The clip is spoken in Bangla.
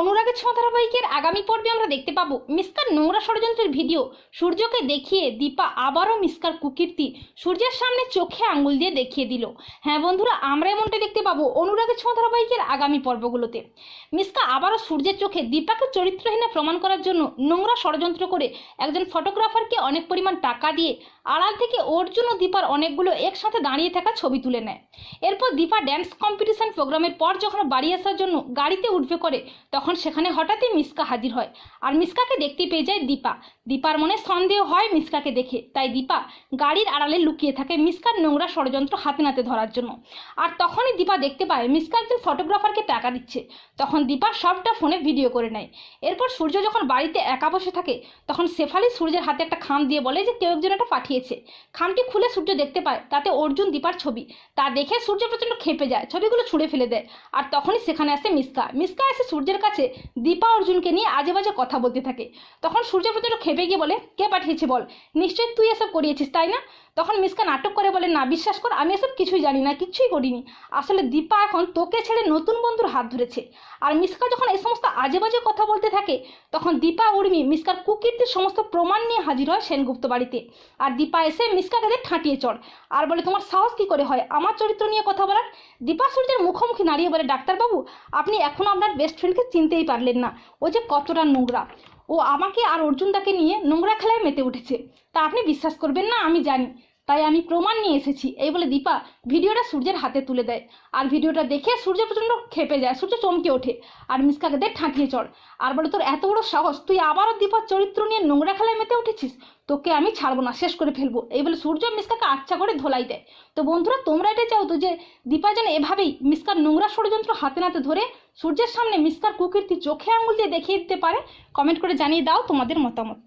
অনুরাগের ছোঁয়া ধারাবাহিকের আগামী পর্বে আমরা দেখতে পাবো মিসকার নোংরা ষড়যন্ত্রের ভিডিও। সূর্যকে দেখিয়ে দীপা আবারও মিসকার কুকীর্তি সূর্যের সামনে চোখে আঙুল দিয়ে দেখিয়ে দিল। হ্যাঁ বন্ধুরা, আমরা এমনটা দেখতে পাবো অনুরাগের ছোঁয়া ধারাবাহিকের আগামী পর্বগুলোতে। মিসকা আবারও সূর্যের চোখে দীপাকে চরিত্রহীনা প্রমাণ করার জন্য নোংরা ষড়যন্ত্র করে একজন ফটোগ্রাফারকে অনেক পরিমাণ টাকা দিয়ে আড়াল থেকে অর্জুন ও দীপার অনেকগুলো একসাথে দাঁড়িয়ে থাকা ছবি তুলে নেয়। এরপর দীপা ড্যান্স কম্পিটিশন প্রোগ্রামের পর যখন বাড়ি আসার জন্য গাড়িতে উঠবে করে, তখন সেখানে হঠাৎই মিসকা হাজির হয়। আর মিসকাকে দেখতে পেয়ে যায় দীপা। দীপার মনে সন্দেহ হয় মিসকাকে দেখে। তাই দীপা গাড়ির আড়ালে লুকিয়ে থাকে মিসকার নোংরা ষড়যন্ত্র হাতে নাতে ধরার জন্য। আর তখনই দীপা দেখতে পায় মিসকা একজন ফটোগ্রাফারকে টাকা দিচ্ছে। তখন দীপা সবটা ফোনে ভিডিও করে নেয়। এরপর সূর্য যখন বাড়িতে একা বসে থাকে, তখন শেফালি সূর্যের হাতে একটা খাম দিয়ে বলে যে, কেউ একজন এটা পাঠিয়েছে। খামটি খুলে সূর্য দেখতে পায়, তাতে অর্জুন দীপার ছবি। তা দেখে সূর্য প্রচণ্ড খেপে যায়, ছবিগুলো ছুঁড়ে ফেলে দেয়। আর তখনই সেখানে আসে মিসকা। মিসকা এসে সূর্যের কাছে দীপা অর্জুনকে নিয়ে আজে বাজে কথা বলতে থাকে। তখন সূর্য প্রচণ্ড খেপে গিয়ে বলে, কে পাঠিয়েছে বল? নিশ্চয়ই তুই এসব করিয়েছিস, তাই না? তখন মিসকা নাটক করে বলে, না, বিশ্বাস কর, আমি এসব কিছুই জানি না কিছুই করিনি। আসলে দীপা এখন তোকে ছেড়ে নতুন বন্ধুর হাত ধরেছে। আর মিসকা যখন এই সমস্ত আজে বাজে কথা বলতে থাকে, তখন দীপা, উর্মি মিসকার কুকীর্তির সমস্ত প্রমাণ নিয়ে হাজির হয় সেনগুপ্ত বাড়িতে। আর দীপা এসে মিসকাকে ঠাঁটিয়ে চড়। আর বলে, তোমার সাহস কি করে হয়? আমার চরিত্র নিয়ে কথা বলার? দীপা সূর্যের মুখোমুখি দাঁড়িয়ে বলে, ডাক্তারবাবু, আপনি এখনও আপনার বেস্ট ফ্রেন্ডকে চিনতেই পারলেন না। ও যে কতটা নোংরা। ও আমাকে আর অর্জুনদাকে নিয়ে নোংরা খেলায় মেতে উঠেছে। তা আপনি বিশ্বাস করবেন না, আমি জানি। তাই আমি প্রমাণ নিয়ে এসেছি। এই বলে দীপা ভিডিওটা সূর্যের হাতে তুলে দেয়। আর ভিডিওটা দেখে সূর্য প্রচণ্ড খেপে যায়, সূর্য চমকে ওঠে। আর মিসকাকে দেখ ঠাঁটিয়ে চড়। আর বলে, তোর এত বড় সাহস, তুই আবারও দীপার চরিত্র নিয়ে নোংরা খেলায় মেতে উঠেছিস? তোকে আমি ছাড়বো না, শেষ করে ফেলব। এই বলে সূর্য মিসকাকে আচ্ছা করে ধোলাই দেয়। তো বন্ধুরা, তোমরা এটা চাও তো যে দীপা যেন এভাবেই মিসকার নোংরা ষড়যন্ত্র হাতে নাতে ধরে সূর্যের সামনে মিসকার কুকীর্তি চোখে আঙুল দিয়ে দেখিয়ে দিতে পারে। কমেন্ট করে জানিয়ে দাও তোমাদের মতামত।